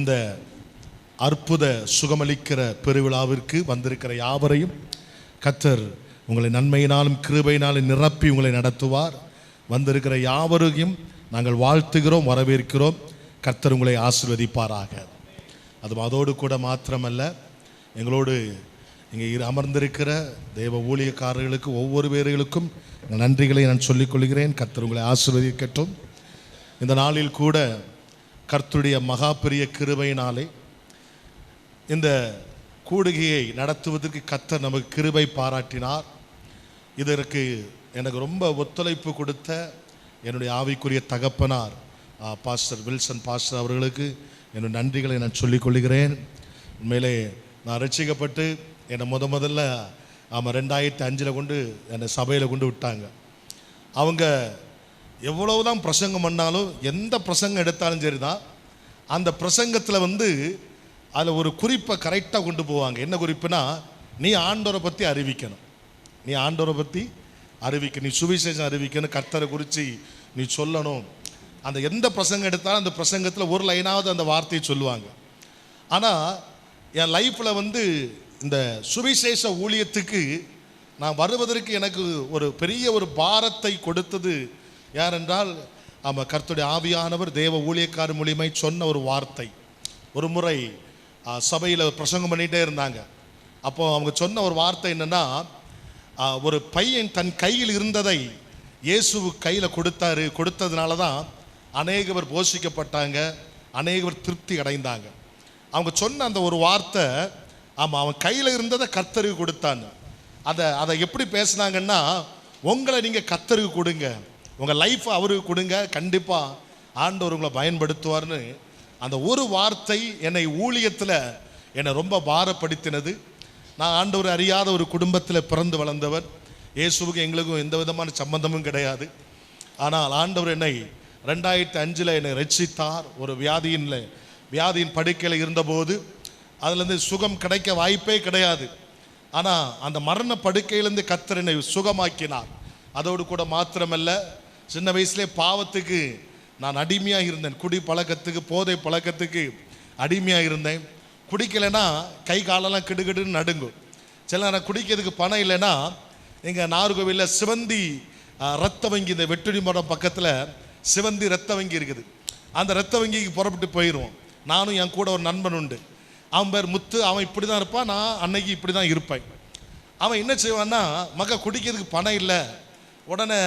இந்த அற்புத சுகமளிக்கிற பெருவிழாவிற்கு வந்திருக்கிற யாவரையும் கத்தர் உங்களை நன்மையினாலும் கிருபையினாலும் நிரப்பி உங்களை நடத்துவார். வந்திருக்கிற யாவரையும் நாங்கள் வாழ்த்துகிறோம் வரவேற்கிறோம். கர்த்தர் உங்களை ஆசிர்வதிப்பாராக. அது அதோடு கூட மாத்திரமல்ல எங்களோடு இங்கே இரு- அமர்ந்திருக்கிற தெய்வ ஊழியக்காரர்களுக்கு ஒவ்வொரு பேர்களுக்கும் நன்றிகளை நான் சொல்லிக் கொள்கிறேன். கர்த்தர் உங்களை ஆசிர்வதிக்கட்டும். இந்த நாளில் கூட கர்த்துடைய மகா பெரிய கிருபையினாலே இந்த கூடுகையை நடத்துவதற்கு கத்தர் நமக்கு கிருபை பாராட்டினார். இதற்கு எனக்கு ரொம்ப ஒத்துழைப்பு கொடுத்த என்னுடைய ஆவிக்குரிய தகப்பனார் பாஸ்டர் வில்சன் பாஸ்டர் அவர்களுக்கு என்னுடைய நன்றிகளை நான் சொல்லிக் கொள்கிறேன். உண்மையிலே நான் ரட்சிக்கப்பட்டு என்னை முத முதல்ல ஆமாம் ரெண்டாயிரத்தி அஞ்சில் கொண்டு என்னை சபையில் கொண்டு விட்டாங்க. அவங்க எவ்வளவுதான் பிரசங்கம் பண்ணாலும் எந்த பிரசங்கம் எடுத்தாலும் சரிதான். அந்த பிரசங்கத்தில் வந்து அதில் ஒரு குறிப்பை கரெக்டாக கொண்டு போவாங்க. என்ன குறிப்புனா நீ ஆண்டவரை பற்றி அறிவிக்கணும். நீ ஆண்டோரை பற்றி அறிவிக்க நீ சுவிசேஷம் அறிவிக்கணும் கர்த்தரை குறித்து நீ சொல்லணும். அந்த எந்த பிரசங்கம் எடுத்தாலும் அந்த பிரசங்கத்தில் ஒரு லைனாவது அந்த வார்த்தையை சொல்லுவாங்க. ஆனால் என் லைஃப்பில் வந்து இந்த சுவிசேஷ ஊழியத்துக்கு நான் வருவதற்கு எனக்கு ஒரு பெரிய ஒரு பாரத்தை கொடுத்தது யாரென்றால் ஆமாம் கர்த்துடைய ஆவியானவர் தேவ ஊழியக்காரர் மூலியமாய் சொன்ன ஒரு வார்த்தை. ஒரு முறை சபையில் பிரசங்கம் பண்ணிகிட்டே இருந்தாங்க. அப்போ அவங்க சொன்ன ஒரு வார்த்தை என்னன்னா ஒரு பையன் தன் கையில் இருந்ததை இயேசு கையில் கொடுத்தாரு. கொடுத்ததுனால தான் அநேகவர் போஷிக்கப்பட்டாங்க. அநேகவர் திருப்தி அடைந்தாங்க. அவங்க சொன்ன அந்த ஒரு வார்த்தை ஆமாம் அவன் கையில் இருந்ததை கர்த்தருக்கு கொடுத்தான்னு. அதை அதை எப்படி பேசுனாங்கன்னா உங்களை நீங்கள் கத்தருக்கு கொடுங்க. உங்கள் லைஃப்பை அவருக்கு கொடுங்க கண்டிப்பாக ஆண்டவர் உங்களை பயன்படுத்துவார்னு அந்த ஒரு வார்த்தை என்னை ஊழியத்தில் என்னை ரொம்ப பாரப்படுத்தினது. நான் ஆண்டவர் அறியாத ஒரு குடும்பத்தில் பிறந்து வளர்ந்தவர். இயேசுவுக்கு எங்களுக்கும் எந்த விதமான சம்பந்தமும் கிடையாது. ஆனால் ஆண்டவர் என்னை ரெண்டாயிரத்தி அஞ்சில் என்னை ரட்சித்தார். ஒரு வியாதியின் வியாதியின் படுக்கையில் இருந்தபோது அதுலேருந்து சுகம் கிடைக்க வாய்ப்பே கிடையாது. ஆனால் அந்த மரண படுக்கையிலேருந்து கத்தர் என்னை சுகமாக்கினார். அதோடு கூட மாத்திரமல்ல சின்ன வயசுலே பாவத்துக்கு நான் அடிமையாக இருந்தேன். குடி பழக்கத்துக்கு போதை பழக்கத்துக்கு அடிமையாக இருந்தேன். குடிக்கலைன்னா கை காலெல்லாம் கிடுகிடுன்னு நடுங்கும் சில நேரம் குடிக்கிறதுக்கு பணம் இல்லைன்னா எங்கள் நாகர்கோவிலில் சிவந்தி ரத்த வங்கி இந்த வெட்டுடி மரம் பக்கத்தில் சிவந்தி ரத்த வங்கி இருக்குது. அந்த ரத்த வங்கிக்கு புறப்பட்டு போயிடுவோம் நானும் என் கூட ஒரு நண்பன் உண்டு. அவன் பேர் முத்து. அவன் இப்படி தான் இருப்பான். நான் அன்னைக்கு இப்படி தான் இருப்பேன். அவன் என்ன செய்வான்னா மக்கள் குடிக்கிறதுக்கு பணம் இல்லை. உடனே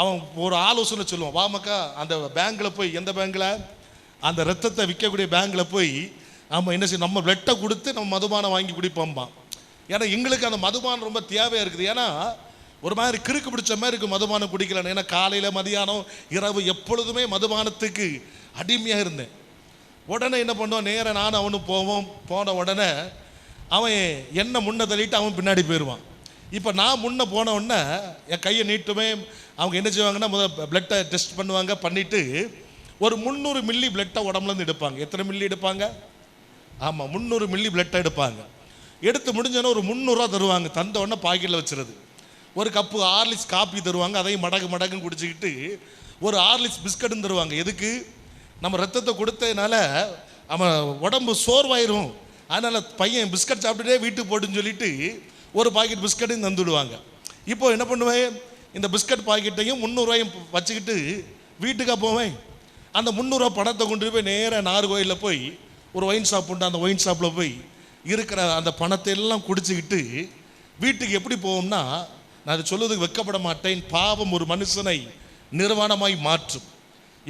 அவன் ஒரு ஆலோசனை சொல்லுவான் வாமக்கா அந்த பேங்க்கில் போய் எந்த பேங்க்கில் அந்த ரத்தத்தை விற்கக்கூடிய பேங்க்கில் போய் நம்ம என்ன செய்ய நம்ம பிளட்டை கொடுத்து நம்ம மதுபானம் வாங்கி குடிப்போம்பான். ஏன்னா எங்களுக்கு அந்த மதுபானம் ரொம்ப தேவையாக இருக்குது. ஏன்னா ஒரு மாதிரி கிறுக்கு பிடிச்ச மாதிரி இருக்கும் மதுபானம் குடிக்கலன்னு. ஏன்னா காலையில் மதியானம் இரவு எப்பொழுதுமே மதுபானத்துக்கு அடிமையாக இருந்தேன். உடனே என்ன பண்ணோம் நேராக நானும் அவனும் போவோம். போன உடனே அவன் என்ன முன்ன தள்ளிட்டு அவன் பின்னாடி போயிடுவான். இப்போ நான் முன்னே போன உடனே என் கையை நீட்டுமே அவங்க என்ன செய்வாங்கன்னா முதல் பிளட்டை டெஸ்ட் பண்ணுவாங்க பண்ணிவிட்டு ஒரு முந்நூறு மில்லி பிளட்டை உடம்புலேருந்து எடுப்பாங்க. எத்தனை மில்லி எடுப்பாங்க? ஆமாம் முந்நூறு மில்லி பிளட்டை எடுப்பாங்க. எடுத்து முடிஞ்சோன்னா ஒரு முந்நூறுரூவா தருவாங்க. தந்த உடனே பாக்கெட்டில் வச்சுருது. ஒரு கப்பு ஆர்லிஸ் காப்பி தருவாங்க. அதையும் மடகு மடகுன்னு குடிச்சிக்கிட்டு ஒரு ஆர்லிஸ் பிஸ்கட்டும் தருவாங்க. எதுக்கு? நம்ம ரத்தத்தை கொடுத்ததுனால அவன் உடம்பு சோர்வாயிரும். அதனால் பையன் பிஸ்கட் சாப்பிட்டுட்டே வீட்டுக்கு போட்டுன்னு சொல்லிட்டு ஒரு பாக்கெட் பிஸ்கட்டையும் தந்துடுவாங்க. இப்போ என்ன பண்ணுவேன்? இந்த பிஸ்கட் பாக்கெட்டையும் முந்நூறுவாயும் வச்சுக்கிட்டு வீட்டுக்கா போவேன். அந்த முந்நூறுரூவா பணத்தை கொண்டு போய் நேராக நார்கோயிலில் போய் ஒரு ஒயின் ஷாப் உண்டு. அந்த ஒயின் ஷாப்பில் போய் இருக்கிற அந்த பணத்தை எல்லாம் குடிச்சுக்கிட்டு வீட்டுக்கு எப்படி போவோம்னா நான் அதை சொல்லுவதுக்கு வெக்கப்பட மாட்டேன். பாவம் ஒரு மனுஷனை நிர்வாணமாய் மாற்றும்.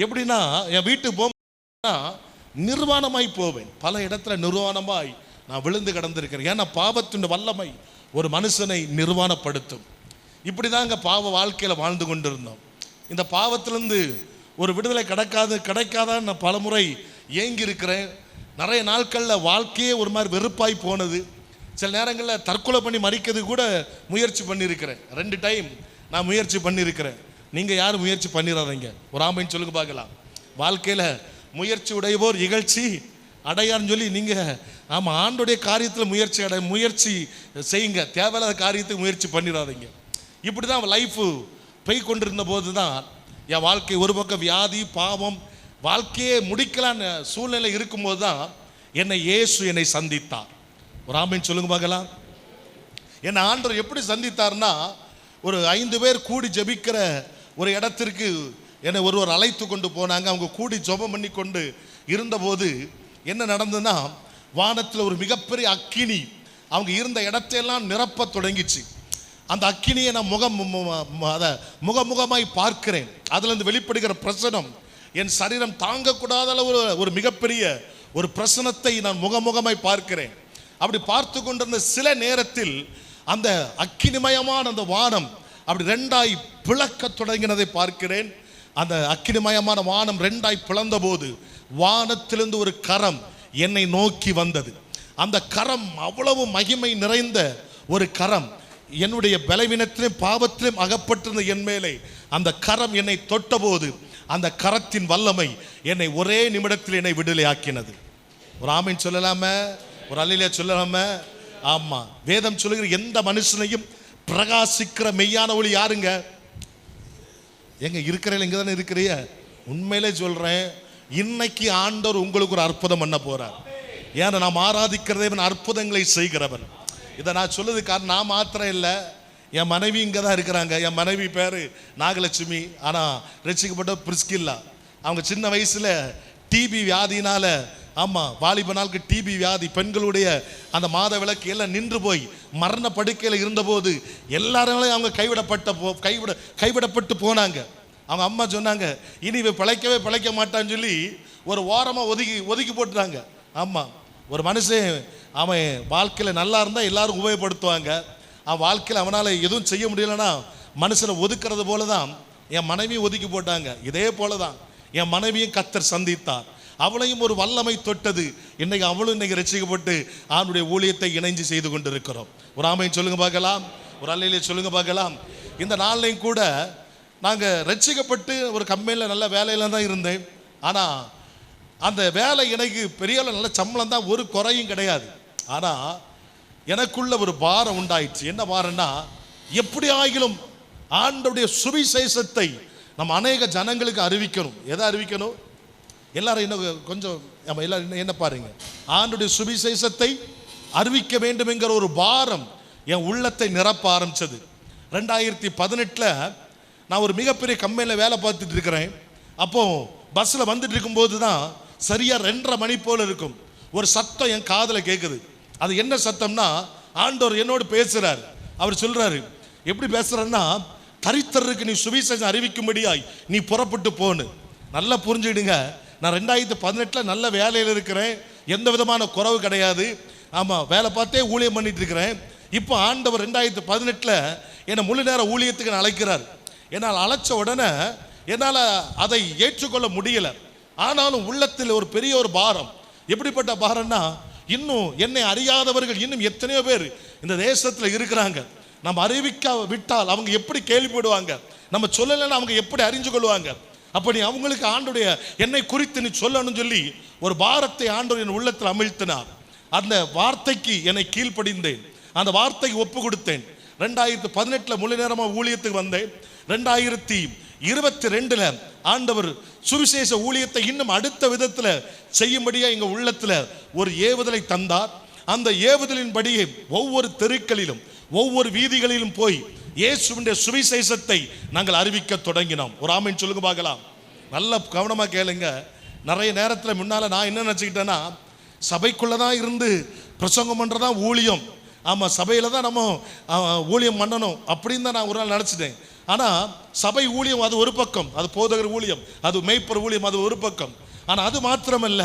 எப்படின்னா என் வீட்டுக்கு போனா நிர்வாணமாய் போவேன். பல இடத்துல நிர்வாணமாய் நான் விழுந்து கிடந்திருக்கிறேன். ஏன்னா பாவத்தின் வல்லமை ஒரு மனுஷனை நிர்வாணப்படுத்தும். இப்படி தாங்க பாவ வாழ்க்கையில் வாழ்ந்து கொண்டிருந்தோம். இந்த பாவத்திலேருந்து ஒரு விடுதலை கிடைக்காது கிடைக்காதான்னு நான் பலமுறை ஏங்கி இருக்கிறேன் நிறைய நாட்களில் வாழ்க்கையே ஒரு மாதிரி வெறுப்பாய் போனது. சில நேரங்களில் தற்கொலை பண்ணி மறிக்கிறது கூட முயற்சி பண்ணியிருக்கிறேன். ரெண்டு டைம் நான் முயற்சி பண்ணியிருக்கிறேன். நீங்கள் யாரும் முயற்சி பண்ணிடாதீங்க ஒரு ஆமைன்னு சொல்லுங்க பார்க்கலாம். வாழ்க்கையில் முயற்சி உடையவோர் இகழ்ச்சி அடையான்னு சொல்லி நீங்கள் ஆமாம் ஆண்டுடைய காரியத்தில் முயற்சி அடை முயற்சி செய்யுங்க. தேவையில்லாத காரியத்துக்கு முயற்சி பண்ணிடாதீங்க. இப்படி தான் லைஃபு போய் கொண்டிருந்த போது தான் என் வாழ்க்கை ஒரு பக்கம் வியாதி பாவம் வாழ்க்கையே முடிக்கலான்னு சூழ்நிலை இருக்கும்போது தான் என்னை இயேசு என்னை சந்தித்தார். ஒரு ஆமீன் சொல்லுங்க பார்க்கலாம். என்னை ஆண்டவர் எப்படி சந்தித்தார்னா ஒரு ஐந்து பேர் கூடி ஜெபிக்கிற ஒரு இடத்திற்கு என்னை ஒருவர் அழைத்து கொண்டு போனாங்க. அவங்க கூடி ஜெபம் பண்ணி கொண்டு இருந்தபோது என்ன நடந்ததுன்னா வானத்தில் ஒரு மிகப்பெரிய அக்கினி அவங்க இருந்த இடத்தையெல்லாம் நிரப்ப தொடங்கிச்சு. அந்த அக்கினியை நான் முகம் அதை முகமுகமாய் பார்க்கிறேன். அதுலேருந்து வெளிப்படுகிற பிரசனம் என் சரீரம் தாங்கக்கூடாத அளவு ஒரு- மிகப்பெரிய ஒரு பிரசனத்தை நான் முகமுகமாய் பார்க்கிறேன். அப்படி பார்த்து கொண்டிருந்த சில நேரத்தில் அந்த அக்கினிமயமான அந்த வானம் அப்படி ரெண்டாய் பிளக்கத் தொடங்கினதை பார்க்கிறேன். அந்த அக்கினிமயமான வானம் ரெண்டாய் பிளந்தபோது வானத்திலிருந்து ஒரு கரம் என்னை நோக்கி வந்தது. அந்த கரம் அவ்வளவு மகிமை நிறைந்த ஒரு கரம். என்னுடைய பலவீனத்திலும் பாவத்திலும் அகப்பட்டிருந்த என் மேலே அந்த கரம் என்னை தொட்டபோது அந்த கரத்தின் வல்லமை என்னை ஒரே நிமிடத்தில் என்னை விடுதலையாக்கினது. ஒரு ஆமின் சொல்லலாமே? ஒரு அல்லையில சொல்லலாமே? ஆமா. வேதம் சொல்லுகிற எந்த மனுஷனையும் பிரகாசிக்கிற மெய்யான ஒளி யாருங்க? எங்க இருக்கிறீங்க இங்க தானே இருக்கிறீ உண்மையிலே சொல்றேன். இன்னைக்கு ஆண்டவர் உங்களுக்கு ஒரு அற்புதம் பண்ண போறார். ஏன்னா நாம் ஆராதிக்கிற தேவன் அற்புதங்களை செய்கிறவர். இதை நான் சொல்லுது காரணம் நான் மாத்திரம் இல்லை. என் மனைவி இங்கே தான் இருக்கிறாங்க. என் மனைவி பேர் நாகலட்சுமி. ஆனால் ரசிக்கப்பட்ட பிரிஸ்கில்லா. அவங்க சின்ன வயசில் டிபி வியாதினால ஆமாம் வாலிப நாளுக்கு டிபி வியாதி பெண்களுடைய அந்த மாத விளக்கு எல்லாம் நின்று போய் மரண படுக்கையில் இருந்தபோது எல்லாராலையும் அவங்க கைவிடப்பட்ட போ கைவிட கைவிடப்பட்டு போனாங்க. அவங்க அம்மா சொன்னாங்க இனி இவ பிழைக்கவே பிழைக்க மாட்டான்னு சொல்லி ஒரு ஓரமாக ஒதுக்கி ஒதுக்கி போட்டுட்டாங்க. ஆமாம் ஒரு மனுஷன் அவன் வாழ்க்கையில் நல்லா இருந்தால் எல்லாரும் உபயோகப்படுத்துவாங்க. அவன் வாழ்க்கையில் அவனால் எதுவும் செய்ய முடியலன்னா மனுஷனை ஒதுக்கிறது போல தான் என் மனைவியும் ஒதுக்கி போட்டாங்க. இதே போல தான் என் மனைவியும் கத்தர் சந்தித்தார். அவளையும் ஒரு வல்லமை தொட்டது. இன்னைக்கு அவளும் இன்னைக்கு ரசிக்கப்பட்டு ஆணுடைய ஊழியத்தை இணைஞ்சு செய்து கொண்டிருக்கிறோம். ஒரு ஆமையும் சொல்லுங்க பார்க்கலாம். ஒரு அல்லையிலே சொல்லுங்க பார்க்கலாம். இந்த நாள்லையும் கூட நாங்கள் ரட்சிக்கப்பட்டு ஒரு கம்பெனியில் நல்ல வேலையில் தான் இருந்தேன். ஆனால் அந்த வேலை எனக்கு பெரிய நல்ல சம்பளம் தான் ஒரு குறையும் கிடையாது. ஆனால் எனக்குள்ள ஒரு பாரம் உண்டாயிடுச்சு. என்ன பாரம்னா எப்படி ஆகிலும் ஆண்டோடைய சுவிசேஷத்தை நம்ம அநேக ஜனங்களுக்கு அறிவிக்கணும். எதை அறிவிக்கணும்? எல்லாரும் இன்னும் கொஞ்சம் நம்ம எல்லாரும் இன்னும் என்ன பாருங்க. ஆண்டுடைய சுவிசேஷத்தை அறிவிக்க வேண்டும் என்கிற ஒரு பாரம் என் உள்ளத்தை நிரப்ப ஆரம்பிச்சது. ரெண்டாயிரத்தி பதினெட்டில் நான் ஒரு மிகப்பெரிய கம்பெனியில் வேலை பார்த்துட்டு இருக்கிறேன். அப்போது பஸ்ஸில் வந்துட்டு இருக்கும்போது தான் சரியாக ரெண்டரை மணி போல் இருக்கும். ஒரு சத்தம் என் காதில் கேட்குது அது என்ன சத்தம்னா ஆண்டவர் என்னோடு பேசுகிறார் அவர் சொல்கிறாரு எப்படி பேசுகிறாருன்னா தரித்தருக்கு நீ சுவிசேஷம் அறிவிக்கும்படியாய் நீ புறப்பட்டு போன்னு. நல்லா புரிஞ்சுக்கிடுங்க. நான் ரெண்டாயிரத்து பதினெட்டில் நல்ல வேலையில் இருக்கிறேன். எந்த விதமான குறவு கிடையாது. ஆமாம் வேலை பார்த்தே ஊழியம் பண்ணிட்டு இருக்கிறேன். இப்போ ஆண்டவர் ரெண்டாயிரத்து பதினெட்டில் என்னை முழு நேர ஊழியத்துக்கு நான் அழைக்கிறார். என்னால் அழைச்ச உடனே என்னால் அதை ஏற்றுக்கொள்ள முடியல. ஆனாலும் உள்ளத்தில் ஒரு பெரிய ஒரு பாரம். எப்படிப்பட்ட பாரம்னா இன்னும் என்னை அறியாதவர்கள் இன்னும் எத்தனையோ பேர் இந்த தேசத்தில் இருக்கிறாங்க. நம்ம அறிவிக்க விட்டால் அவங்க எப்படி கேள்விப்படுவாங்க? நம்ம சொல்லலைன்னா அவங்க எப்படி அறிஞ்சு கொள்வாங்க? அப்படி அவங்களுக்கு ஆண்டுடைய என்னை குறித்து நீ சொல்லணும்னு சொல்லி ஒரு பாரத்தை ஆண்டு என் உள்ளத்தில் அமிழ்த்தினார். அந்த வார்த்தைக்கு என்னை கீழ்ப்படிந்தேன். அந்த வார்த்தைக்கு ஒப்பு கொடுத்தேன். ரெண்டாயிரத்து பதினெட்டில் முழு நேரமாக ஊழியத்துக்கு வந்தேன். ரெண்டாயிரத்தி இருபத்தி ரெண்டுல ஆண்டவர் சுவிசேஷ ஊழியத்தை இன்னும் அடுத்த விதத்தில் செய்யும்படியா எங்க உள்ளத்தில் ஒரு ஏவுதலை தந்தார். அந்த ஏவுதலின்படியே ஒவ்வொரு தெருக்களிலும் ஒவ்வொரு வீதிகளிலும் போய் இயேசுடைய சுவிசேஷத்தை நாங்கள் அறிவிக்க தொடங்கினோம். ஒரு ஆமைன்னு சொல்லுங்க பார்க்கலாம். நல்ல கவனமாக கேளுங்க. நிறைய நேரத்தில் முன்னால் நான் என்ன நினச்சிக்கிட்டேன்னா சபைக்குள்ளே தான் இருந்து பிரசங்கம் பண்ணுறதான் ஊழியம். ஆமாம் சபையில் தான் நம்ம ஊழியம் பண்ணணும் அப்படின்னு தான் நான் ஒரு நாள் நினச்சிட்டேன். ஆனால் சபை ஊழியம் அது ஒரு பக்கம் அது போதகர் ஊழியம் அது மெய்ப்பர் ஊழியம் அது ஒரு பக்கம். ஆனால் அது மாத்திரமல்ல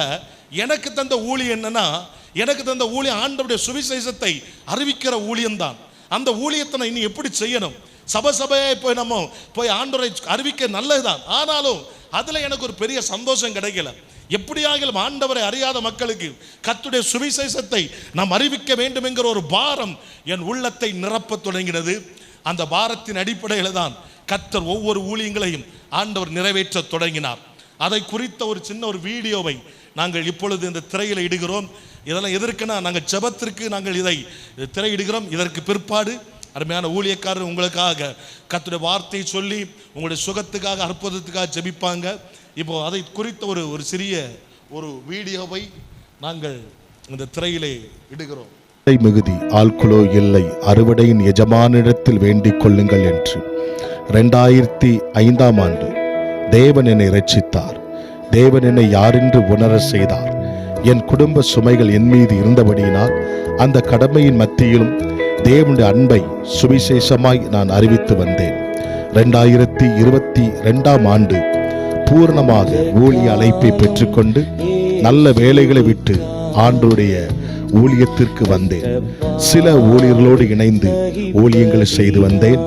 எனக்கு தந்த ஊழியம் என்னன்னா எனக்கு தந்த ஊழியம் ஆண்டவருடைய சுவிசேஷத்தை அறிவிக்கிற ஊழியம்தான். அந்த ஊழியத்தை நான் இனி எப்படி செய்யணும்? சபை சபையை போய் நம்ம போய் ஆண்டவரை அறிவிக்க நல்லதுதான். ஆனாலும் அதில் எனக்கு ஒரு பெரிய சந்தோஷம் கிடைக்கல. எப்படியாகிலும் ஆண்டவரை அறியாத மக்களுக்கு கத்துடைய சுவிசேஷத்தை நாம் அறிவிக்க வேண்டும் என்கிற ஒரு பாரம் என் உள்ளத்தை நிரப்பத் தொடங்கினது. அந்த பாரத்தின் அடிப்படையில் தான் கத்தர் ஒவ்வொரு ஊழியங்களையும் ஆண்டவர் நிறைவேற்ற தொடங்கினார். அதை குறித்த ஒரு சின்ன ஒரு வீடியோவை நாங்கள் இப்பொழுது இந்த திரையில் இடுகிறோம். இதெல்லாம் எதற்குன்னா நாங்கள் ஜபத்திற்கு நாங்கள் இதை திரையிடுகிறோம். இதற்கு பிற்பாடு அருமையான ஊழியக்காரர் உங்களுக்காக கத்துடைய வார்த்தையை சொல்லி உங்களுடைய சுகத்துக்காக அற்புதத்துக்காக ஜெபிப்பாங்க. இப்போ அதை குறித்த ஒரு ஒரு சிறிய ஒரு வீடியோவை நாங்கள் இந்த திரையிலே இடுகிறோம். மிகுதி ஆள்குலோ இல்லை அறுவடையின் எஜமானிடத்தில் வேண்டிக் கொள்ளுங்கள் என்று. ரெண்டாயிரத்தி ஐந்தாம் ஆண்டு தேவன் என்னை ரட்சித்தார் தேவன் என்னை யாரென்று உணர செய்தார். என் குடும்ப சுமைகள் என் மீது இருந்தபடியினால் அந்த கடமையின் மத்தியிலும் தேவனுடைய அன்பை சுவிசேஷமாய் நான் அறிவித்து வந்தேன். ரெண்டாயிரத்தி இருபத்தி ரெண்டாம் ஆண்டு பூர்ணமாக ஊழிய அழைப்பை பெற்றுக்கொண்டு நல்ல வேலைகளை விட்டு ஆண்டுடைய ஊழியத்திற்கு வந்தேன். சில ஊழியர்களோடு இணைந்து ஊழியங்களை செய்து வந்தேன்.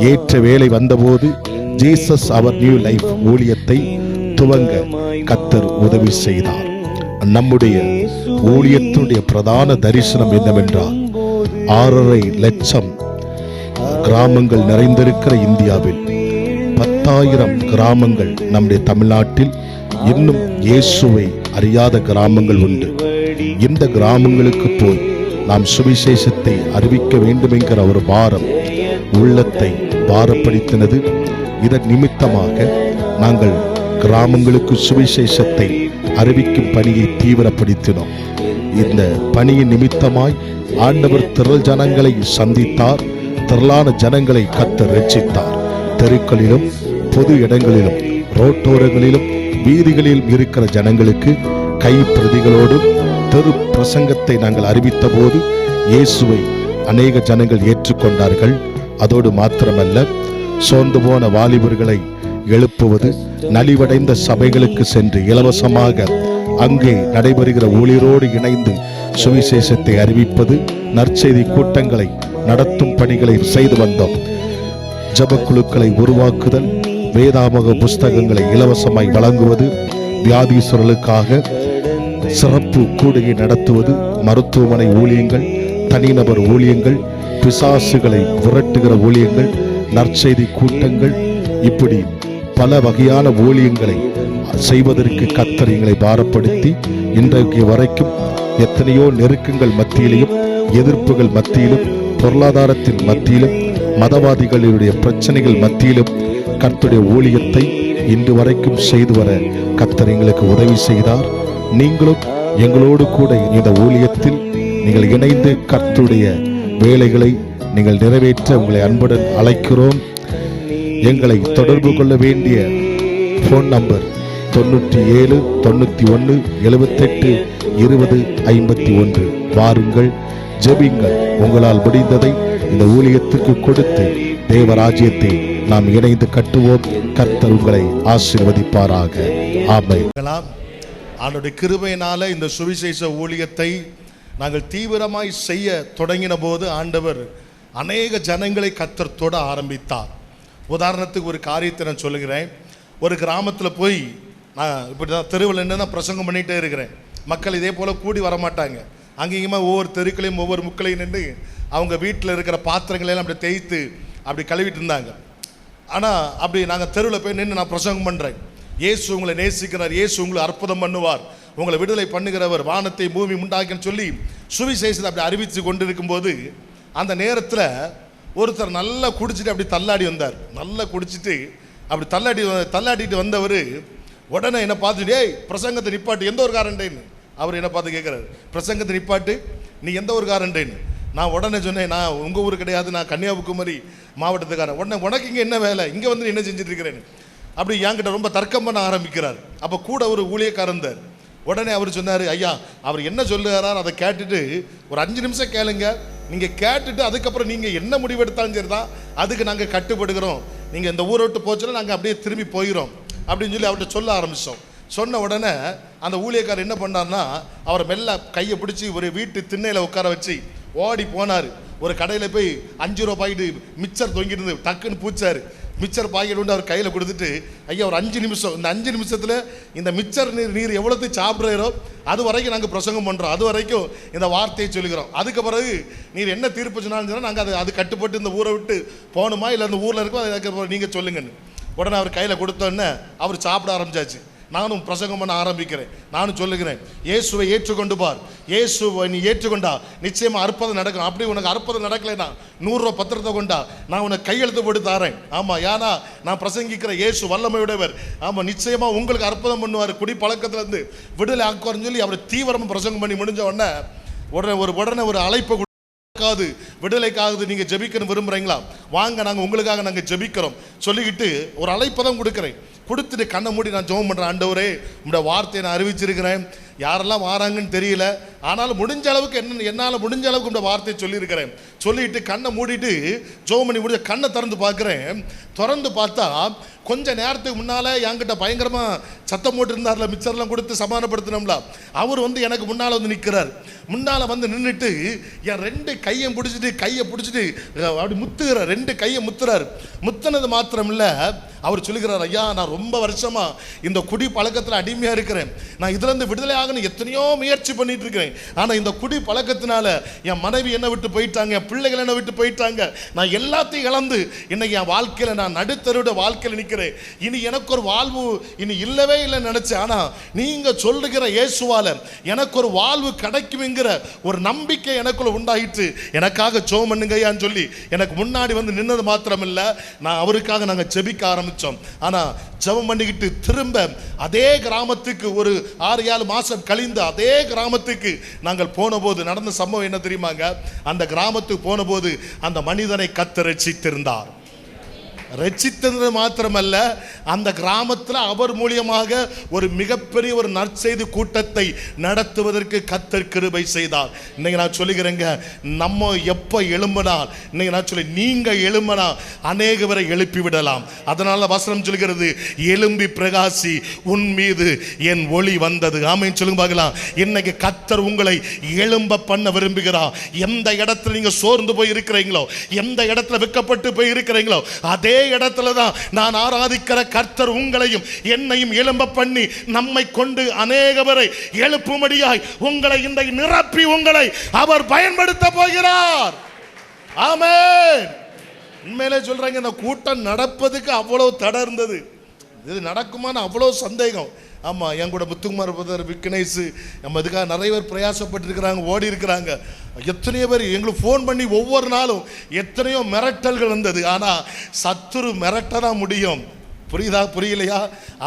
ஏற்ற வேலை வந்தபோது ஜீசஸ் அவர் நியூ லைஃப் ஊழியத்தை துவங்க கத்தர் உதவி செய்தார். நம்முடைய ஊழியத்தினுடைய பிரதான தரிசனம் என்னவென்றால் ஆறரை லட்சம் கிராமங்கள் நிறைந்திருக்கிற இந்தியாவில் பத்தாயிரம் கிராமங்கள் நம்முடைய தமிழ்நாட்டில் இன்னும் இயேசுவை அறியாத கிராமங்கள் உண்டு. இந்த கிராமங்களுக்கு போய் நாம் சுவிசேஷத்தை அறிவிக்க வேண்டும் என்கிற ஒரு பாரம் உள்ளத்தை பாரப்படுத்தினது. இதன் நிமித்தமாக நாங்கள் கிராமங்களுக்கு சுவிசேஷத்தை அறிவிக்கும் பணியை தீவிரப்படுத்தினோம். இந்த பணியின் நிமித்தமாய் ஆண்டவர் திரள் ஜனங்களை சந்தித்தார். திரளான ஜனங்களை கத்த ரட்சித்தார். தெருக்களிலும் பொது இடங்களிலும் ரோட்டோரங்களிலும் வீதிகளில் இருக்கிற ஜனங்களுக்கு கைப்பிரதிகளோடும் தெரு பிரசங்கத்தை நாங்கள் அறிவித்த போது இயேசுவை அநேக ஜனங்கள் ஏற்றுக்கொண்டார்கள். அதோடு மாத்திரமல்ல சோர்ந்து போன வாலிபர்களை எழுப்புவது நலிவடைந்த சபைகளுக்கு சென்று இலவசமாக அங்கே நடைபெறுகிற ஊழியரோடு இணைந்து சுவிசேஷத்தை அறிவிப்பது நற்செய்தி கூட்டங்களை நடத்தும் பணிகளை செய்து வந்தோம். ஜபக்குழுக்களை உருவாக்குதல் வேதாமக புஸ்தகங்களை இலவசமாய் வழங்குவது வியாதீஸ்வரர்களுக்காக சிறப்பு கூடுகை நடத்துவது மருத்துவமனை ஊழியங்கள் தனிநபர் ஊழியங்கள் பிசாசுகளை விரட்டுகிற ஊழியங்கள் நற்செய்தி கூட்டங்கள் இப்படி பல வகையான ஊழியங்களை செய்வதற்கு கத்தர் எங்களை பாரப்படுத்தி இன்றைக்கு வரைக்கும் எத்தனையோ நெருக்கங்கள் மத்தியிலும் எதிர்ப்புகள் மத்தியிலும் பொருளாதாரத்தின் மத்தியிலும் மதவாதிகளுடைய பிரச்சனைகள் மத்தியிலும் கர்த்துடைய ஊழியத்தை இன்று வரைக்கும் செய்து வர கத்தர் எங்களுக்கு உதவி செய்தார். நீங்களும் எங்களோடு கூட இந்த ஊழியத்தில் நீங்கள் இணைந்து கர்த்துடைய வேலைகளை நீங்கள் நிறைவேற்ற உங்களை அன்புடன் அழைக்கிறோம். எங்களை தொடர்பு கொள்ள வேண்டிய ஃபோன் நம்பர் தொண்ணூற்றி ஏழு தொண்ணூற்றி ஒன்று எழுபத்தெட்டு இருபது ஐம்பத்தி ஒன்று. வாருங்கள் ஜெபிங்கள். உங்களால் முடிந்ததை இந்த ஊழியத்திற்கு கொடுத்து தேவராஜ்யத்தை நாம் இணைந்து கட்டுவோம். கர்த்தர் உங்களை ஆசீர்வதிப்பாராக. ஆமை பார்க்கலாம். கிருபையினால் இந்த சுவிசேஷ ஊழியத்தை நாங்கள் தீவிரமாய் செய்ய தொடங்கின போது ஆண்டவர் அநேக ஜனங்களை கத்தர் தொட ஆரம்பித்தார். உதாரணத்துக்கு ஒரு காரியத்தை நான் சொல்லுகிறேன். ஒரு கிராமத்தில் போய் நான் இப்படி தான் தெருவில் நின்று நான் பிரசங்கம் பண்ணிகிட்டே இருக்கிறேன். மக்கள் இதே போல் கூடி வர மாட்டாங்க அங்கேயுமா ஒவ்வொரு தெருக்களையும் ஒவ்வொரு முக்களையும் நின்று அவங்க வீட்டில் இருக்கிற பாத்திரங்களை எல்லாம் அப்படி தேய்த்து அப்படி கழுவிட்டு இருந்தாங்க. ஆனால் அப்படி நாங்கள் தெருவில் போய் நின்று நான் பிரசங்கம் பண்ணுறேன் இயேசு உங்களை நேசிக்கிறார் இயேசு உங்களை அற்புதம் பண்ணுவார். உங்களை விடுதலை பண்ணுகிறவர் வானத்தை பூமி உண்டாக்கின்னு சொல்லி சுவிசேஷத்தை அப்படி அறிவித்து கொண்டு இருக்கும்போது அந்த நேரத்தில் ஒருத்தர் நல்லா குடிச்சிட்டு அப்படி தள்ளாடி வந்தார். நல்லா குடிச்சிட்டு அப்படி தள்ளாடி தள்ளாடிட்டு வந்தவர் உடனே என்னை பார்த்துட்டு ஏய் பிரசங்கத்தை நிப்பாட்டு எந்த ஒரு காரண்டேன்னு? அவர் என்ன பார்த்து கேட்குறாரு பிரசங்கத்தை நிப்பாட்டு நீ எந்த ஒரு காரண்டேன்னு? நான் உடனே சொன்னேன் நான் உங்கள் ஊர் கிடையாது நான் கன்னியாகுமரி மாவட்டத்துக்காரன். உடனே உனக்கு இங்கே என்ன வேலை? இங்கே வந்து என்ன செஞ்சுட்டு இருக்கிறேன்னு? அப்படி என்கிட்ட ரொம்ப தர்க்கம் பண்ண ஆரம்பிக்கிறார். அப்போ கூட ஒரு ஊழியக்காரர் இருந்தார். உடனே அவர் சொன்னார் ஐயா அவர் என்ன சொல்லுகிறார் அதை கேட்டுட்டு ஒரு அஞ்சு நிமிஷம் கேளுங்க. நீங்கள் கேட்டுட்டு அதுக்கப்புறம் நீங்கள் என்ன முடிவு எடுத்தாலும் சரி தான் அதுக்கு நாங்கள் கட்டுப்படுகிறோம். நீங்கள் இந்த ஊரை விட்டு போச்சுன்னா நாங்கள் அப்படியே திரும்பி போயிடும் அப்படின்னு சொல்லி அவர்கிட்ட சொல்ல ஆரம்பித்தோம் சொன்ன உடனே அந்த ஊழியக்காரர் என்ன பண்ணார்னா அவர் மெல்ல கையை பிடிச்சி ஒரு வீட்டு திண்ணையில் உட்கார வச்சு ஓடி போனார். ஒரு கடையில் போய் அஞ்சு ரூபா மிச்சர் தொங்கிட்டு இருந்து டக்குன்னு பூச்சார். மிச்சர் பாக்கெட் கொண்டு அவர் கையில் கொடுத்துட்டு ஐயா ஒரு அஞ்சு நிமிஷம் இந்த அஞ்சு நிமிஷத்தில் இந்த மிச்சர் நீர் நீர் எவ்வளோத்து சாப்பிட்றீரோ அது வரைக்கும் நாங்கள் பிரசங்கம் பண்ணுறோம் அது வரைக்கும் இந்த வார்த்தையை சொல்லுகிறோம். அதுக்கு பிறகு நீர் என்ன தீர்ப்பு சொன்னாலும் சொன்னால் நாங்கள் அது அது கட்டுப்பட்டு இந்த ஊரை விட்டு போகணுமா? இல்லை அந்த ஊரில் இருக்கோ அதுக்கு நீங்கள் சொல்லுங்கன்னு. உடனே அவர் கையில் கொடுத்தோன்னே அவர் சாப்பிட ஆரம்பிச்சாச்சு. நானும் பிரசங்கம் பண்ண ஆரம்பிக்கிறேன். நானும் சொல்லுகிறேன் இயேசுவை ஏற்றுக்கொண்டு பார். இயேசுவை நீ ஏற்றுக்கொண்டா நிச்சயமா அற்புதம் நடக்கும். அப்படி உனக்கு அற்புதம் நடக்கலைன்னா நூறுரூவா பத்திரத்தை கொண்டா நான் உனக்கு கையெழுத்து போட்டு தாரேன். ஆமா ஏன்னா நான் பிரசங்கிக்கிற இயேசு வல்லமையுடையவர். ஆமா நிச்சயமா உங்களுக்கு அற்புதம் பண்ணுவார். குடி பழக்கத்துலேருந்து விடுதலை ஆக்குவார்னு சொல்லி அவர் தீவிரமா பிரசங்கம் பண்ணி முடிஞ்ச உடனே உடனே ஒரு உடனே ஒரு அழைப்பை காது விடுதலைக்காகுது நீங்க ஜெபிக்கணும் விரும்புறீங்களா? வாங்க நாங்க உங்களுக்காக நாங்க ஜெபிக்கிறோம். சொல்லிக்கிட்டு ஒரு அழைப்பதம் கொடுக்குறேன். கொடுத்துட்டு கண்ணை மூடி நான் ஜோம் பண்ணுறேன் ஆண்டவரே. உங்களோட வார்த்தையை நான் அறிவிச்சிருக்கிறேன். யாரெல்லாம் வாராங்கன்னு தெரியல. ஆனாலும் முடிஞ்ச அளவுக்கு என்ன என்னால் முடிஞ்ச அளவுக்கு உங்களோட வார்த்தையை சொல்லியிருக்கிறேன். சொல்லிட்டு கண்ணை மூடிட்டு ஜோம் பண்ணி முடிஞ்ச கண்ணை திறந்து பார்க்குறேன். திறந்து பார்த்தா கொஞ்ச நேரத்துக்கு முன்னால் என்கிட்ட பயங்கரமாக சத்தம் போட்டு இருந்தார்ல மிச்சர்லாம் கொடுத்து சமாதானப்படுத்தினோம்ல. அவர் வந்து எனக்கு முன்னால் வந்து நிற்கிறார் முன்னால் வந்து நின்றுட்டு என் ரெண்டு கையை பிடிச்சிட்டு கையை பிடிச்சிட்டு அப்படி முத்துகிறார் ரெண்டு கையை முத்துறார். முத்துனது மாத்திரம் இல்லை அவர் சொல்லுகிறார் ஐயா நான் ரொம்ப வருஷமா இந்த குடி பழக்கத்தில் அடிமையாக இருக்கிறேன். நான் இதுலேருந்து விடுதலை ஆகணும் எத்தனையோ முயற்சி பண்ணிட்டு இருக்கிறேன் ஆனால் இந்த குடி பழக்கத்தினால என் மனைவி என்னை விட்டு போயிட்டாங்க என் பிள்ளைகள் என்னை விட்டு போயிட்டாங்க. நான் எல்லாத்தையும் இழந்து இன்னைக்கு என் வாழ்க்கையில் நான் நடுத்தருட வாழ்க்கையில் நிற்கிறேன் இனி எனக்கு ஒரு வாழ்வு இனி இல்லவே இல்லைன்னு நினச்சேன். ஆனால் நீங்கள் சொல்லுகிற இயேசுவால் எனக்கு ஒரு வாழ்வு கிடைக்குங்கிற ஒரு நம்பிக்கை எனக்குள்ள உண்டாயிற்று. எனக்காக ஜோம் பண்ணுங்கய்யான்னு சொல்லி எனக்கு முன்னாடி வந்து நின்னது மாத்திரம் இல்லை நான் அவருக்காக நாங்கள் ஜெபிக்க ஆரம்பித்தோம் ஆனால் ஜெபம் பண்ணிக்கிட்டு திரும்ப அதே கிராமத்துக்கு ஒரு ஆறு ஏழு மாதம் கழிந்து அதே கிராமத்துக்கு நாங்கள் போன போது நடந்த சம்பவம் என்ன தெரியுமாங்க? அந்த கிராமத்துக்கு போன போது அந்த மனிதனை கத்து ரட்சித்திருந்தார். ரட்சித்தது மாத்திரமல்ல அந்த கிராமத்தில் அவர் மூலியமாக ஒரு மிகப்பெரிய ஒரு நற்செய்தி கூட்டத்தை நடத்துவதற்கு கத்தர் கிருபை செய்தார். இன்னைக்கு நான் சொல்லுகிறேங்க நம்ம எப்போ எழும்பினால் இன்னைக்கு நான் சொல்லி நீங்கள் எழும்பினா அநேக பேரை எழுப்பி விடலாம். அதனால வசனம் சொல்கிறது எலும்பி பிரகாசி உன் மீது என் ஒளி வந்தது. ஆமைன்னு சொல்லுங்க பார்க்கலாம். இன்னைக்கு கத்தர் உங்களை எழும்ப பண்ண விரும்புகிறார். எந்த இடத்துல நீங்கள் சோர்ந்து போய் இருக்கிறீங்களோ எந்த இடத்துல வெக்கப்பட்டு போய் இருக்கிறீங்களோ அதே இடத்துல தான் நான் ஆராதிக்கிற கர்த்தர் உங்களையும் என்னையும் எழும்ப பண்ணி நம்மை கொண்டு அநேகவரை எழுப்பும்படியாய் உங்களை இந்த நிரப்பி உங்களை அவர் பயன்படுத்த போகிறார். ஆமே உண்மையிலே சொல்றாங்க இந்த கூட்டம் நடப்பதுக்கு அவ்வளவு தடை இருந்தது. இது நடக்குமான்னு அவ்வளோ சந்தேகம். ஆமாம் என் கூட முத்துக்குமார் பிரதர் விக்னேஷ் நம்ம இதுக்காக நிறைய பேர் பிரயாசப்பட்டிருக்கிறாங்க ஓடி இருக்கிறாங்க எத்தனையோ பேர் எங்களுக்கு ஃபோன் பண்ணி ஒவ்வொரு நாளும் எத்தனையோ மிரட்டல்கள் இருந்தது ஆனால் சத்துரு மிரட்ட தான் முடியும். புரியுதா புரியலையா?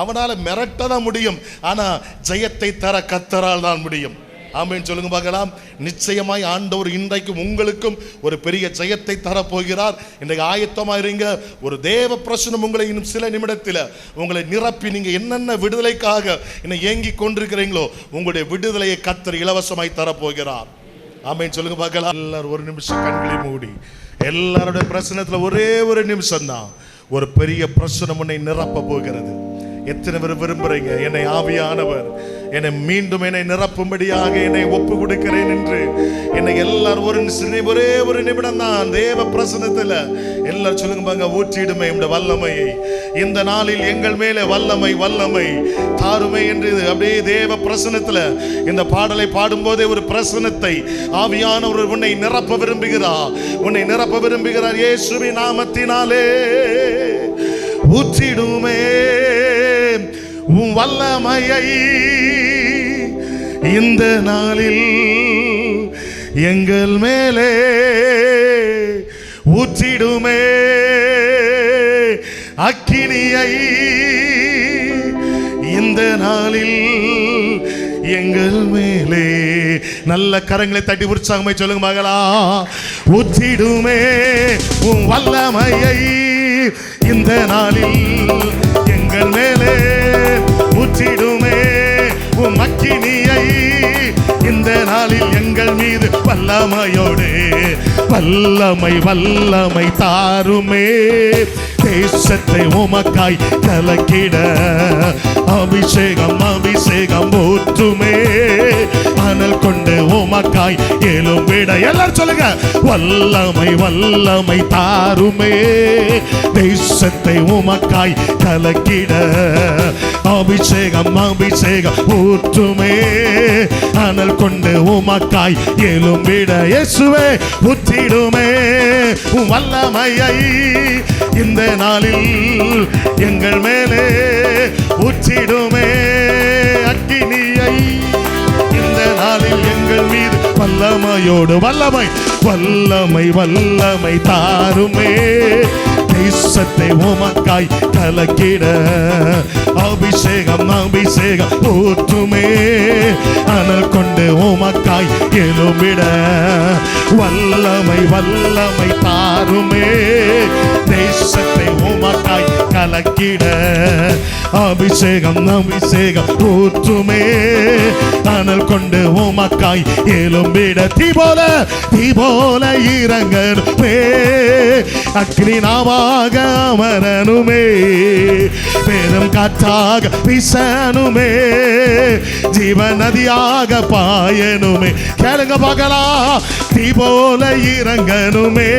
அவனால் மிரட்ட தான் முடியும். ஆனால் ஜெயத்தை தர கத்தரால் தான் முடியும். ஆமென். சொல்லுங்க பார்க்கலாம். நிச்சயமாய் ஆண்டவர் இன்றைக்கும் உங்களுக்கும் ஒரு பெரிய ஜெயத்தை தரப்போகிறார். இன்றைக்கு ஆயத்தமாக இருங்க. ஒரு தேவ பிரசனம் உங்களை இன்னும் சில நிமிடத்தில் உங்களை நிரப்பி நீங்க என்னென்ன விடுதலைக்காக இன்னும் ஏங்கி கொண்டிருக்கிறீங்களோ உங்களுடைய விடுதலையை கத்தர் இலவசமாய் தரப்போகிறார். ஆமென். சொல்லுங்க பார்க்கலாம். எல்லாரும் ஒரு நிமிஷம் கண்களை மூடி. எல்லாருடைய பிரச்சனத்தில் ஒரே ஒரு நிமிஷம் தான் ஒரு பெரிய பிரசனம் உன்னை நிரப்ப போகிறது. எத்தனை பேர் விரும்புறீங்க? என்னை ஆவியானவர். என்னை மீண்டும் என்னை நிரப்பும்படியாக என்னை ஒப்பு கொடுக்கிறேன் என்று. என்னை எல்லாரும் ஒரு ஒரே ஒரு நிமிடம் தான் தேவ பிரசனத்தில் எல்லாரும் சொல்லுங்க பாங்க ஊற்றிடுமே இந்த வல்லமையை. இந்த நாளில் எங்கள் மேலே வல்லமை வல்லமை தாருமை என்று அப்படியே தேவ பிரசனத்தில் இந்த பாடலை பாடும்போதே ஒரு பிரசனத்தை ஆவியானவர் உன்னை நிரப்ப விரும்புகிறார் உன்னை நிரப்ப விரும்புகிறார் ஏசுவி நாமத்தினாலே. ஊற்றிடுமே. உன் வல்லமையை இந்த நாளில் எங்கள் மேலே ஊற்றிடுமே. அக்கினியை இந்த நாளில் எங்கள் மேலே நல்ல கரங்களை தட்டி உற்சாகமாய் சொல்லுங்க மகளா. ஊற்றிடுமே உன் வல்லமையை இந்த நாளில் ஊற்றிடுமே உமக்கினியை இந்த நாளில் எங்கள் மீது வல்லமையோடு வல்லமை வல்லமை தாருமே. தேசத்தை உமக்காய் கலக்கிட. அபிஷேகம் அபிஷேகம் ஊற்றுமே. அனல் கொண்டு உமக்காய் எழும்பிட எல்லாரும் சொல்லுங்க வல்லமை வல்லமை தாருமே. தேசத்தை உமக்காய் கலக்கிட. அபிஷேகம் அபிஷேகம் ஊற்றுமே. அனல் கொண்டு உமக்காய் எழும்பிட இயேசுவே ஊற்றிடுமே. வல்லமையை இந்த நாளில் எங்கள் மேலே உச்சிடுமே அக்கினியை. இந்த நாளில் எங்கள் மீது வல்லமையோடு வல்லமை வல்லமை வல்லமை தாருமே. தேசத்தை உமக்காய் கலக்கிட. அபிஷேகம் அபிஷேகம் ஊற்றுமே. அனல் கொண்டு உமக்காய் எழும்பிட. வல்லமை வல்லமை தாருமே. தேசத்தை உமக்காய் கலக்கிட. அபிஷேகம் அபிஷேகம் ஊற்றுமே. அனல் கொண்டு உமக்காய் எழும்பிட தீ போல தீ போல இறங்கணுமே அக்னி நாமாக அமரனுமே. பெரும் காற்றாக பிசனுமே ஜீவ நதியாக பாயனுமே கேளுங்க பார்க்கலாம். தீ போல இறங்கனுமே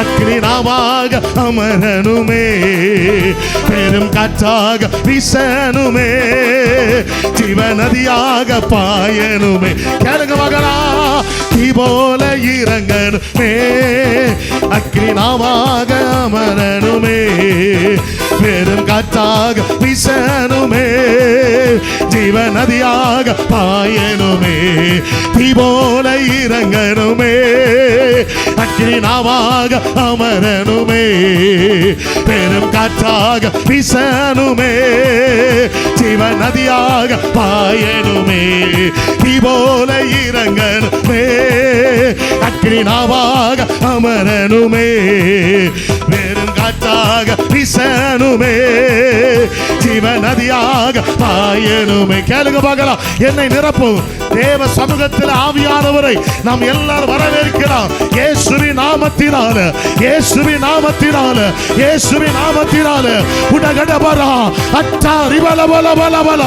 அக்னி நாமாக அமரனுமே பெரும் காற்றாக பிசனுமே ஜீவ நதியாக பாயனுமே கேளுங்க பார்க்கலாம். தீ போல இறங்கணுமே. அக்னி நாமாக அமரனுமே பெரும் காற்றாக வீசணுமே. ஜீவ நதியாக பாயனுமே தீ போல இறங்கணுமே. அக்னி நாவாக அமரனுமே பெரும் காற்றாக வீசணுமே. ஜீவ நதியாக பாயனுமே தீ போல இறங்கணும். அக்னி அக்னினாவாக அமரனுமே பெரும் காற்றாக வீசணுமே ஜீவ நதியாக பாயனுமே. கேளுங்க பார்க்கலாம் என்னை நிரப்பும் தேவ சமூகத்தில் ஆவியானவரை நாம் எல்லாரும் வரவேற்கிறோம். இயேசுவி நாமத்தினால இயேசுவி நாமத்தினால இயேசுவி நாமத்தினால. உடகடபரா அட்டா ரிபல பல பல பல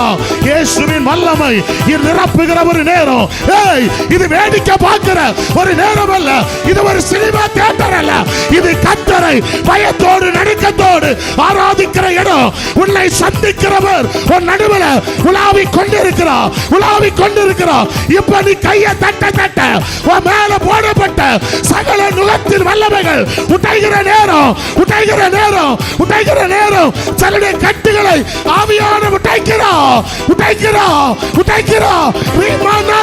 இயேசுவின் வல்லமை இது நிரப்புகிற ஒரு நேரம். ஏய் இது வேடிக்கை பார்க்கிற ஒரு நேரம் அல்ல இது ஒரு சினிமா தியேட்டர் அல்ல இது கத்தரை பயத்தோடு நடுக்கத்தோடு ஆராதிக்கிற இடம். உன்னை சந்திக்கிறவர் உன் நடுவில் உலாவி கொண்டிருக்கிறார். உலாவி கொண்டிருக்கிறார். இப்ப நீ கையை தட்ட தட்ட உன் மேல போடப்பட்ட சகல நுகத்தின் வல்லமைகள் உடைகிற நேரம் உடைகிற நேரம் உடைகிற நேரம். சிலருடைய கட்டுகளை ஆவியான உடைக்கிறா உடைக்கிறா உடைக்கிறா. ரீமானா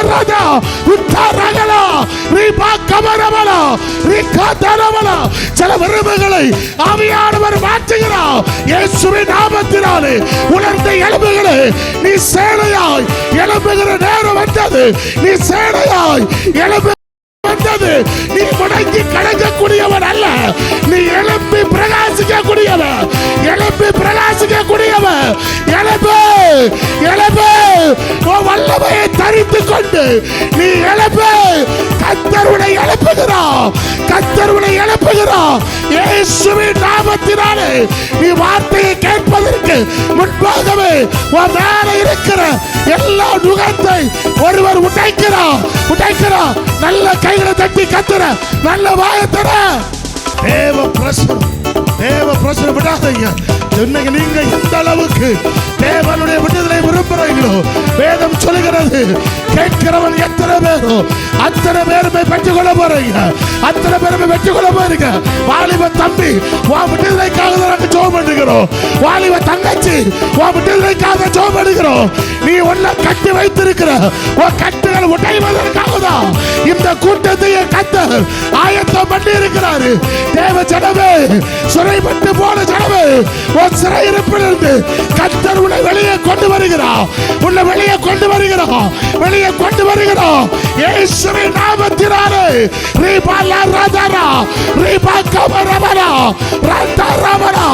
சில விரும்புகளை ஆவியானவர் மாற்றுகிறார். இயேசுவின் நாமத்தினாலே உணர்ந்த எலும்புகளை நீ சேனையாய் எலும்புகிற நேரம் வந்தது. நீ சேனையாய் எலும்பு வந்தது. நீ முடங்கி கடங்கக்கூடியவன் அல்ல. நீ எழுப்பி பிரகாசிக்க கூடியவன் எழுப்பி பிரகாசிக்க கூடியவன் எழுப்பு எழுப்பு உன் வல்லமையை தரித்து கொண்டு நீ எழுப்பு கத்தருனை எழுப்புகிறான் கத்தருனை எழுப்புகிறான் இயேசுவின் நாமத்தினாலே நீ வார்த்தையை கேட்பதற்கு முன்பாகவே உன் மேல இருக்கிற எல்லா நுகத்தை ஒருவர் உடைக்கிறார். உடைக்கிறார். நல்ல கைகளை தட்டி கத்துற. நல்ல வாயத்தர தேவ பிரசனம். தேவ பிரசனம். விடாதீங்க. இன்னைக்கு நீங்க எந்த அளவுக்கு தேவனுடைய விடுதலை விரும்புறீங்களோ வேதம் சொல்லுகிறது கேட்கிறவன் எத்தனை பேரோ அத்தனை பேருமே பெற்றுக் கொள்ள போறீங்க. அத்தனை பேருமே பெற்றுக் கொள்ள போறீங்க. வாலிப தம்பி வா விடுதலைக்காக தான் நாங்க ஜோம் பண்ணுகிறோம். வாலிப தங்கச்சி வா விடுதலைக்காக ஜோம் பண்ணுகிறோம். நீ ஒன்ன கட்டி வைத்திருக்கிற உன் கட்டுகள் உடைவதற்காக தான் இந்த கூட்டத்தை கத்தர் ஆயத்தம் பண்ணி இருக்கிறாரு தேவ ஜனமே சுரைப்பட்டு போன ஜனமே உன் சிறையிருப்பிலிருந்து கத்தர் உன்னை வெளியே கொண்டு வருகிறார். உன்னை வெளியே கொண்டு வருகிறோம் வெளியே கொண்டு வருகிறோம் இயேசுவின் நாமத்தினாலே. ரீபாலா ராஜாரா. ரீபா கமரமரா ராஜா ரமரா.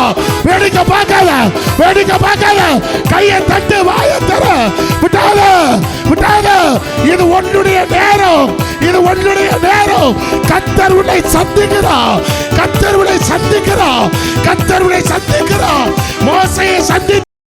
வேடிக்கை பார்க்காத. வேடிக்கை பார்க்காத. கையை தட்டு வாயை தர விட்டாத. விட்டாத. இது உன்னுடைய நேரம். இது உன்னுடைய நேரம். கத்தர் உன்னை சந்திக்கிறா கத்தர் உன்னை சந்திக்கிறா கத்தர் உன்னை சந்திக்கிறா மோசையை சந்தி